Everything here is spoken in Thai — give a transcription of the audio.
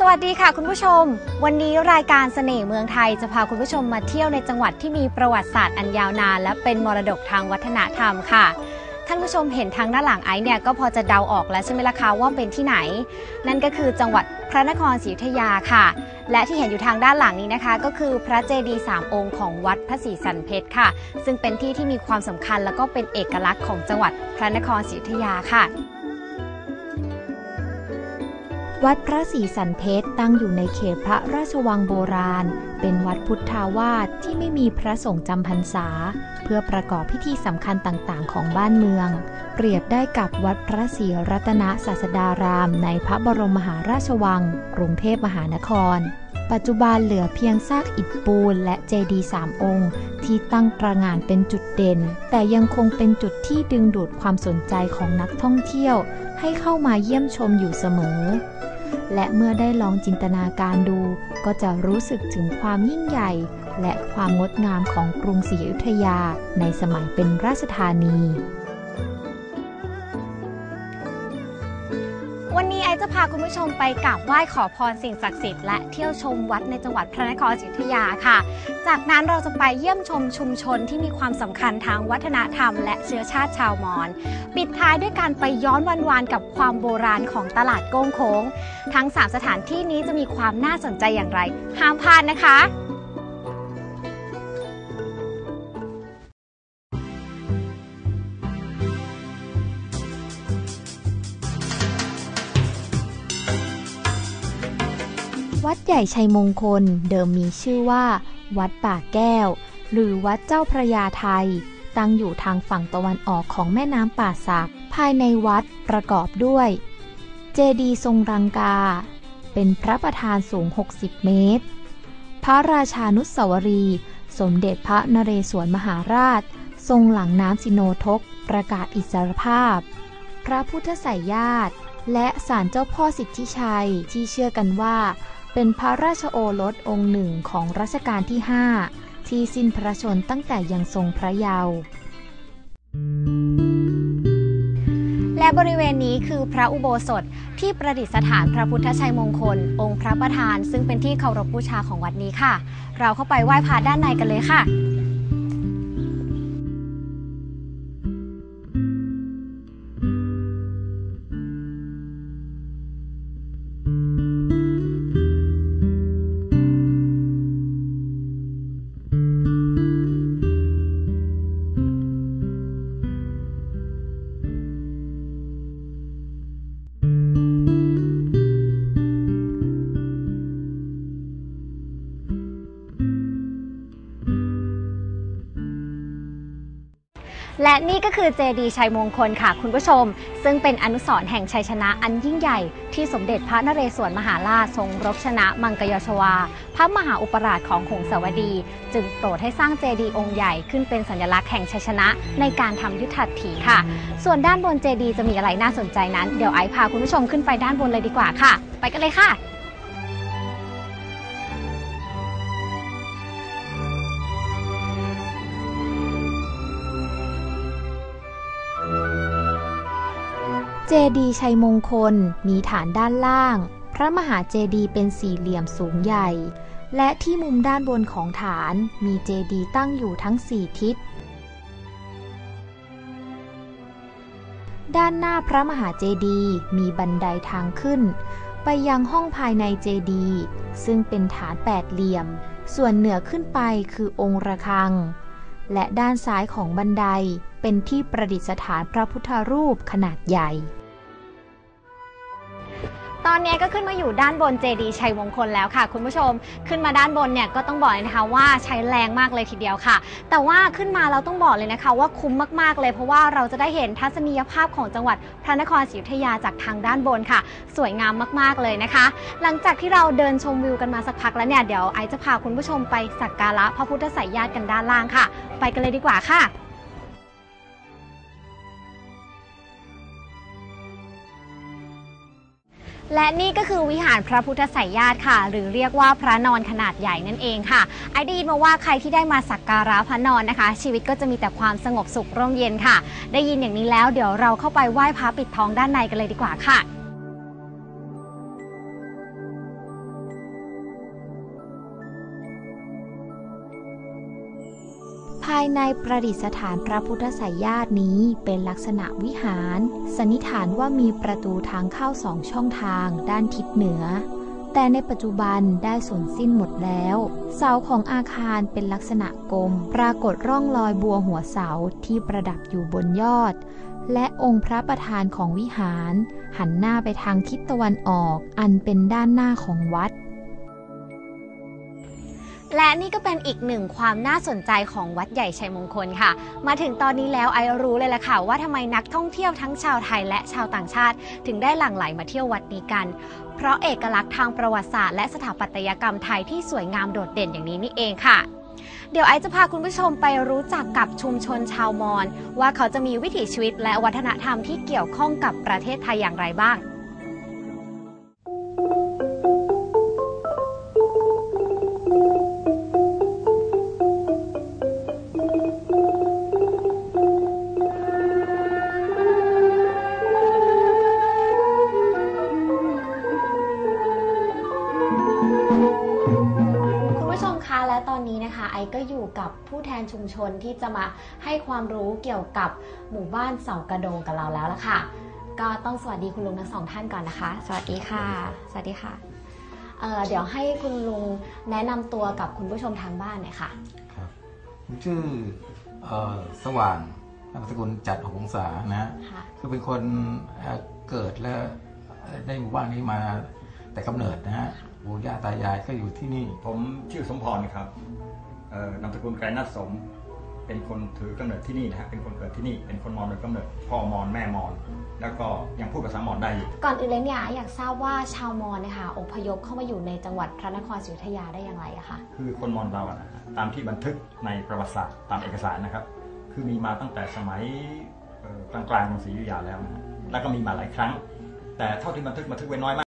สวัสดีค่ะคุณผู้ชม วันนี้รายการเสน่ห์เมืองไทยจะพาคุณผู้ชมมาเที่ยวในจังหวัดที่มีประวัติศาสตร์อันยาวนาน และเป็นมรดกทางวัฒนธรรมค่ะ ท่านผู้ชมเห็นทางด้านหลังไอซ์เนี่ยก็พอจะเดาออกแล้วใช่ไหมล่ะคะว่าเป็นที่ไหน นั่นก็คือจังหวัดพระนครศรีอยุธยาค่ะ และที่เห็นอยู่ทางด้านหลังนี้นะคะ ก็คือพระเจดีย์สามองค์ของวัดพระศรีสันเพชรค่ะ ซึ่งเป็นที่ที่มีความสำคัญแล้วก็เป็นเอกลักษณ์ของจังหวัดพระนครศรีอยุธยาค่ะ วัดพระศรีสันเพชรตั้งอยู่ในเขตพระราชวังโบราณ เป็นวัดพุทธาวาสที่ไม่มีพระสงฆ์จำพรรษา เพื่อประกอบพิธีสำคัญต่างๆ ของบ้านเมือง เปรียบได้กับวัดพระศรีรัตนศาสดารามในพระบรมมหาราชวัง กรุงเทพมหานคร ปัจจุบันเหลือเพียงซากอิฐปูนและเจดีย์สามองค์ ที่ตั้งตระหง่านเป็นจุดเด่น แต่ยังคงเป็นจุดที่ดึงดูดความสนใจของนักท่องเที่ยว ให้เข้ามาเยี่ยมชมอยู่เสมอ และเมื่อได้ลองจินตนาการดู ก็จะรู้สึกถึงความยิ่งใหญ่ และความงดงามของกรุงศรีอยุธยาในสมัยเป็นราชธานี วันนี้ไอจะพาคุณผู้ชมไปกราบไหว้ขอพรสิ่งศักดิ์สิทธิ์และเที่ยวชมวัดในจังหวัดพระนครศรีอยุธยาค่ะ จากนั้นเราจะไปเยี่ยมชมชุมชนที่มีความสำคัญทางวัฒนธรรม และเชื้อชาติชาวมอญ ปิดท้ายด้วยการไปย้อนวันวานกับความโบราณของตลาดโก้งโค้ง ทั้ง 3 สถานที่นี้จะมีความน่าสนใจอย่างไร ห้ามพลาดนะคะ วัดใหญ่ชัยมงคลเดิมมีชื่อว่า วัดป่าแก้ว หรือวัดเจ้าพระยาไทย ตั้งอยู่ทางฝั่งตะวันออกของแม่น้ำป่าสัก ภายในวัดประกอบด้วย เจดีย์ทรงรังกา เป็นพระประธานสูง 60 เมตร พระราชานุสาวรีย์สมเด็จพระนเรศวรมหาราช ทรงหลังน้ำสิโนทกประกาศอิสรภาพ พระพุทธไสยญาติและศาลเจ้าพ่อสิทธิชัยที่เชื่อกันว่า เป็นพระราชโอรสองค์หนึ่งของรัชกาลที่ 5 ที่สิ้นพระชนตั้งแต่ยังทรงพระเยาว์และบริเวณนี้คือพระอุโบสถที่ประดิษฐานพระพุทธชัยมงคล องค์พระประธาน ซึ่งเป็นที่เคารพบูชาของวัดนี้ค่ะ เราเข้าไปไหว้พระด้านในกันเลยค่ะ และนี่ก็คือเจดีย์ชัยมงคลค่ะคุณผู้ชม ซึ่งเป็นอนุสรณ์แห่งชัยชนะอันยิ่งใหญ่ ที่สมเด็จพระนเรศวรมหาราชทรงรบชนะมังกรยชวา พระมหาอุปราชของหงสาวดี จึงโปรดให้สร้างเจดีย์องค์ใหญ่ขึ้นเป็นสัญลักษณ์แห่งชัยชนะในการทำยุทธถีค่ะ ส่วนด้านบนเจดีย์จะมีอะไรน่าสนใจนั้น เดี๋ยวไอซ์พาคุณผู้ชมขึ้นไปด้านบนเลยดีกว่าค่ะ ไปกันเลยค่ะ เจดีย์ชัยมงคล มีฐานด้านล่าง พระมหาเจดีย์เป็นสี่เหลี่ยมสูงใหญ่ และที่มุมด้านบนของฐานมีเจดีย์ตั้งอยู่ทั้งสี่ทิศ ด้านหน้าพระมหาเจดีย์มีบันไดทางขึ้น ไปยังห้องภายในเจดีย์ซึ่งเป็นฐานแปดเหลี่ยม ส่วนเหนือขึ้นไปคือองค์ระฆัง และด้านซ้ายของบันไดเป็นที่ประดิษฐานพระพุทธรูปขนาดใหญ่ ตอนนี้ก็ขึ้นมาอยู่ด้านบนเจดีย์ชัยมงคลแล้วค่ะ คุณผู้ชมขึ้นมาด้านบนเนี่ยก็ต้องบอกเลยนะคะว่าใช้แรงมากเลยทีเดียวค่ะ แต่ว่าขึ้นมาเราต้องบอกเลยนะคะ ว่าคุ้มมากๆเลยเพราะว่าเราจะได้เห็นทัศนียภาพของจังหวัดพระนครศรีอยุธยาจากทางด้านบนค่ะ สวยงามมากๆเลยนะคะ หลังจากที่เราเดินชมวิวกันมาสักพักแล้วเนี่ยเดี๋ยวไอซ์จะพาคุณผู้ชมไปสักการะพระพุทธไสยญาติกันด้านล่างค่ะ ไปกันเลยดีกว่าค่ะ และนี่ก็คือวิหารพระพุทธไสยญาติค่ะ หรือเรียกว่าพระนอนขนาดใหญ่นั่นเองค่ะ ไอได้ยินมาว่าใครที่ได้มาสักการะพระนอนนะคะ ชีวิตก็จะมีแต่ความสงบสุขร่มเย็นค่ะ ได้ยินอย่างนี้แล้วเดี๋ยวเราเข้าไปไหว้พระปิดทองด้านในกันเลยดีกว่าค่ะ ภายในประดิษฐานพระพุทธไสยญาตินี้เป็นลักษณะวิหาร สันนิษฐานว่ามีประตูทางเข้าสองช่องทางด้านทิศเหนือ แต่ในปัจจุบันได้สูญสิ้นหมดแล้ว เสาของอาคารเป็นลักษณะกลม ปรากฏร่องรอยบัวหัวเสาที่ประดับอยู่บนยอด และองค์พระประธานของวิหาร หันหน้าไปทางทิศตะวันออก อันเป็นด้านหน้าของวัด และนี่ก็เป็นอีกหนึ่งความน่าสนใจของวัดใหญ่ชัยมงคลค่ะ มาถึงตอนนี้แล้วไอรู้เลยละค่ะ ว่าทำไมนักท่องเที่ยวทั้งชาวไทยและชาวต่างชาติ ถึงได้หลั่งไหลมาเที่ยววัดนี้กัน เพราะเอกลักษณ์ทางประวัติศาสตร์และสถาปัตยกรรมไทยที่สวยงามโดดเด่นอย่างนี้นี่เองค่ะเดี๋ยวไอจะพาคุณผู้ชมไปรู้จักกับชุมชนชาวมอญว่าเขาจะมีวิถีชีวิตและวัฒนธรรมที่เกี่ยวข้องกับประเทศไทยอย่างไรบ้าง นนี้นะคะ ไอซ์ก็อยู่กับผู้แทนชุมชนที่จะมาให้ความรู้เกี่ยวกับหมู่บ้านเสากระโดงกับเราแล้วละค่ะ ก็ต้องสวัสดีคุณลุงทั้งสองท่านก่อนนะคะ สวัสดีค่ะ สวัสดีค่ะเอ่อเดี๋ยวให้คุณลุงแนะนำตัวกับคุณผู้ชมทางบ้านหน่อยค่ะ ครับผมชื่อเอ่อสว่างนามสกุลจัดหงษานะฮะค่ะคือเป็นคนเอ่อเกิดและได้หมู่บ้านนี้มา แต่กำเนิดนะฮะปู่ย่าตายายก็อยู่ที่นี่ ผมชื่อสมพรครับเอ่อนามสกุลไกรนัทสม เป็นคนถือกำเนิดที่นี่นะฮะเป็นคนเกิดที่นี่เป็นคนมอญโดยกำเนิดพ่อมอญแม่มอญแล้วก็ยังพูดภาษามอญได้อยู่ก่อนอื่นเลยเนี่ยอยากทราบว่าชาวมอญเนะคะอพยพเข้ามาอยู่ในจังหวัดพระนครศรีอยุธยาได้อย่างไรอะคะคือคนมอญเราอะนะฮะตามที่บันทึกในประวัติศาสตร์ตามเอกสารนะครับ คือมีมาตั้งแต่สมัยเอ่อกลางๆของศรีอยุธยาแล้วนะฮะแล้วก็มีมาหลายครั้ง แต่เท่าที่บันทึกบันทึกไว้น้อยมาก